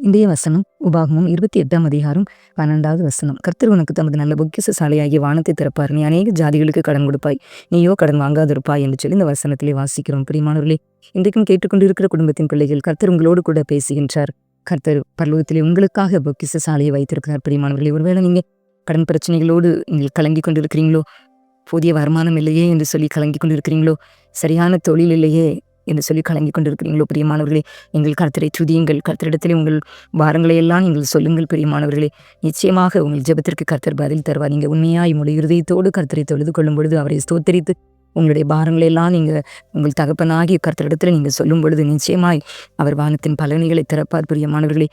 இந்திய வசனம் உபாகமும் இருபத்தி எட்டாம் அதிகாரம் பன்னெண்டாவது வசனம். கர்த்தர் உனக்கு தமது நல்ல பொக்கிச சாலையாகிய வானத்தை திறப்பார். நீ அநேக ஜாதிகளுக்கு கடன் கொடுப்பாய். நீயோ கடன் வாங்காதிருப்பாய் என்று சொல்லி இந்த வசனத்திலே வாசிக்கிறோம். பிரியமானவர்களே இன்றைக்கும் கேட்டுக்கொண்டிருக்கிற குடும்பத்தின் பிள்ளைகள் கர்த்தர் உங்களோடு கூட பேசுகின்றார். கர்த்தர் பருவத்திலே உங்களுக்காக பொக்கிச சாலையை வைத்திருக்கிறார். பிரியமானவர்களே ஒருவேளை நீங்க கடன் பிரச்சனைகளோடு நீங்கள் கலங்கி கொண்டிருக்கிறீங்களோ புதிய வருமானம் இல்லையே என்று சொல்லி கலங்கி கொண்டிருக்கிறீங்களோ சரியான தொழில் இல்லையே என்று சொல்லி கலங்கி கொண்டிருக்கிறீங்களோ பிரியமானவர்களே. எங்கள் கர்த்தரை துதியுங்கள். கர்த்தரிடத்திலே உங்கள் பாரங்களை எல்லாம் நீங்கள் சொல்லுங்கள் பிரியமானவர்களே. நிச்சயமாக உங்கள் ஜெபத்திற்கு கர்த்தர் பதில் தருவார். நீங்கள் உண்மையாய் உங்களுடைய இருதயத்தோடு கர்த்தரை தொழுது கொள்ளும் பொழுது அவரை ஸ்தோத்தரித்து உங்களுடைய பாரங்களை எல்லாம் நீங்கள் உங்கள் தகப்பனாகிய கர்த்தரிடத்தில் நீங்கள் சொல்லும் பொழுது நிச்சயமாய் அவர் வானத்தின் பலனைகளை திறப்பார் பிரியமானவர்களே.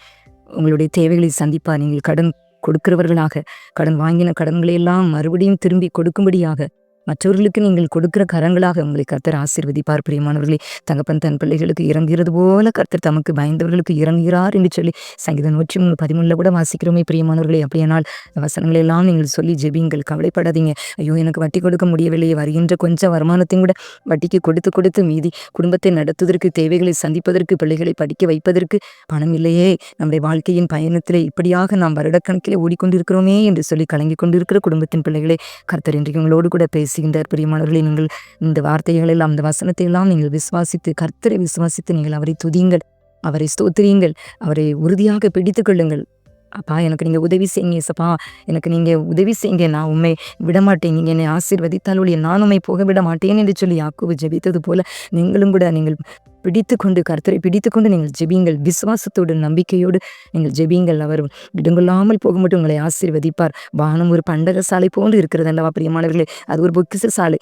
உங்களுடைய தேவைகளை சந்திப்பார். நீங்கள் கடன் கொடுக்கிறவர்களாக கடன் வாங்கின கடன்களை எல்லாம் மறுபடியும் திரும்பி கொடுக்கும்படியாக மற்றவர்களுக்கு நீங்கள் கொடுக்கிற கரங்களாக உங்களை கர்த்தர் ஆசீர்வதிப்பார். பிரியமானவர்களே தகப்பன் தன் பிள்ளைகளுக்கு இறங்குகிறது போல கர்த்தர் தமக்கு பயந்தவர்களுக்கு இறங்குகிறார் என்று சொல்லி சங்கீதம் நூற்றி மூணு பதிமூணுல கூட வாசிக்கிறோமே. பிரியமானவர்களே அப்படியானால் இந்த வசனங்களை எல்லாம் நீங்கள் சொல்லி ஜெபிங்கள் கவலைப்படாதீங்க. ஐயோ எனக்கு வட்டி கொடுக்க முடியவில்லையே வருகின்ற கொஞ்சம் வருமானத்தையும் கூட வட்டிக்கு கொடுத்து கொடுத்து மீதி குடும்பத்தை நடத்துவதற்கு தேவைகளை சந்திப்பதற்கு பிள்ளைகளை படிக்க வைப்பதற்கு பணம் இல்லையே. நம்முடைய வாழ்க்கையின் பயணத்திலே இப்படியாக நாம் வருடக்கணக்கிலே ஓடிக்கொண்டிருக்கிறோமே என்று சொல்லி கலங்கி கொண்டிருக்கிற குடும்பத்தின் பிள்ளைகளை கர்த்தர் இன்றைக்கு உங்களோடு கூட பேசுகின்றார் பிரியமானவர்களே நீங்கள் இந்த வார்த்தைகள் எல்லாம் அந்த வசனத்தை எல்லாம் நீங்கள் விசுவாசித்து கர்த்தரை விசுவாசித்து நீங்கள் அவரை துதியுங்கள் அவரை ஸ்தோத்திரியுங்கள் அவரை உறுதியாக பிடித்துக் கொள்ளுங்கள். அப்பா எனக்கு நீங்கள் உதவி செய்யுங்க சப்பா எனக்கு நீங்கள் உதவி செய்யுங்க. நான் உண்மை விடமாட்டேன். நீங்கள் என்னை ஆசீர்வதித்தால் ஒழிய நான் உண்மை போக விட மாட்டேன் என்று சொல்லி யாக்கோபு ஜெபித்தது போல நீங்களும் கூட நீங்கள் பிடித்து கொண்டு கர்த்தரை பிடித்து கொண்டு நீங்கள் ஜெபியுங்கள். விசுவாசத்தோடு நம்பிக்கையோடு நீங்கள் ஜெபியுங்கள். அவர் இடங்கொள்ளாமல் போக மட்டும் உங்களை ஆசீர்வதிப்பார். வானம் ஒரு பண்டக சாலை போன்று இருக்கிறது அல்லவா பிரியமானவர்களே? அது ஒரு பொக்கிச சாலை.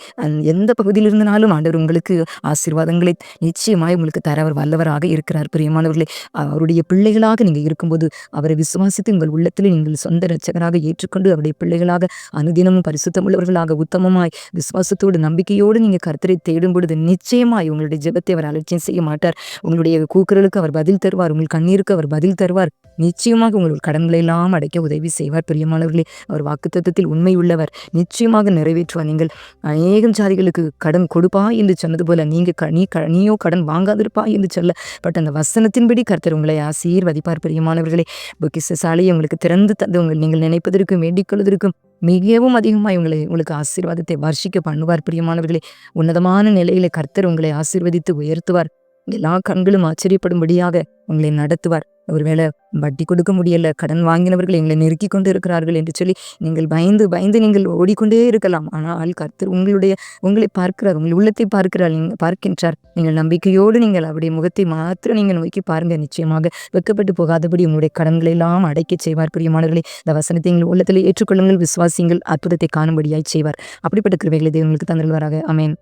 எந்த பகுதியில் இருந்தாலும் ஆண்டவர் உங்களுக்கு ஆசீர்வாதங்களை நிச்சயமாய் உங்களுக்கு தர அவர் வல்லவராக இருக்கிறார் பிரியமானவர்களே. அவருடைய பிள்ளைகளாக நீங்கள் இருக்கும்போது அவரை விசுவாசித்து உங்கள் உள்ளத்தில் நீங்கள் சொந்த ரச்சகராக ஏற்றுக்கொண்டு அவருடைய பிள்ளைகளாக அனுதினமும் பரிசுத்தமுள்ளவர்களாக உத்தமமாய் விசுவாசத்தோடு நம்பிக்கையோடு நீங்கள் கர்த்தரை தேடும் பொழுது நிச்சயமாய் உங்களுடைய ஜெபத்தை அவர் அலட்சியம் செய்ய மாட்டார். உங்களுடைய கூக்குரலுக்கு அவர் பதில் தருவார். உங்கள் கண்ணீருக்கு அவர் பதில் தருவார். நிச்சயமாக உங்கள் கடன்களை எல்லாம் அடைக்க உதவி செய்வார். பிரியமானவர்களே அவர் வாக்குத்தத்தத்தில் உண்மை உள்ளவர் நிச்சயமாக நிறைவேற்றுவார். நீங்கள் அநேகம் ஜாதிகளுக்கு கடன் கொடுப்பா என்று சொன்னது போல நீங்கள் க- நீ க- நீயோ கடன் வாங்காதிருப்பா என்று சொல்லப்பட்ட அந்த வசனத்தின்படி கர்த்தர் உங்களை ஆசீர்வதிப்பார். பிரியமானவர்களே பொக்கிச சாலையை உங்களுக்கு திறந்து தந்து உங்கள் நீங்கள் நினைப்பதற்கும் வேண்டிக்கொள்வதற்கும் மிகவும் அதிகமாக உங்களை உங்களுக்கு ஆசீர்வாதத்தை வர்ஷிக்க பண்ணுவார். பிரியமானவர்களே உன்னதமான நிலையில கர்த்தர் உங்களை ஆசீர்வதித்து உயர்த்துவார். எல்லா கண்களும் ஆச்சரியப்படும்படியாக உங்களை நடத்துவார். ஒருவேளை வட்டி கொடுக்க முடியல கடன் வாங்கினவர்கள் எங்களை நெருக்கி கொண்டு இருக்கிறார்கள் என்று சொல்லி நீங்கள் பயந்து பயந்து நீங்கள் ஓடிக்கொண்டே இருக்கலாம். ஆனால் கர்த்தர் உங்களுடைய உங்களை பார்க்கிறார் உங்கள் உள்ளத்தை பார்க்கிறார் நீங்கள் பார்க்கின்றார். நீங்கள் நம்பிக்கையோடு நீங்கள் அவருடைய முகத்தை மாத்திரம் நீங்கள் நோக்கி பாருங்க நிச்சயமாக வெக்கப்பட்டு போகாதபடி உங்களுடைய கடன்களை எல்லாம் அடைக்க செய்வார். பிரியமானவர்களே இந்த வசனத்தை எங்கள் உள்ளத்தில் ஏற்றுக்கொள்ளுங்கள் விசுவாசிங்கள் அற்புதத்தை காணும்படியாய் செய்வார். அப்படிப்பட்ட கிருவைகளை உங்களுக்கு தந்திருவாராக. அமேன்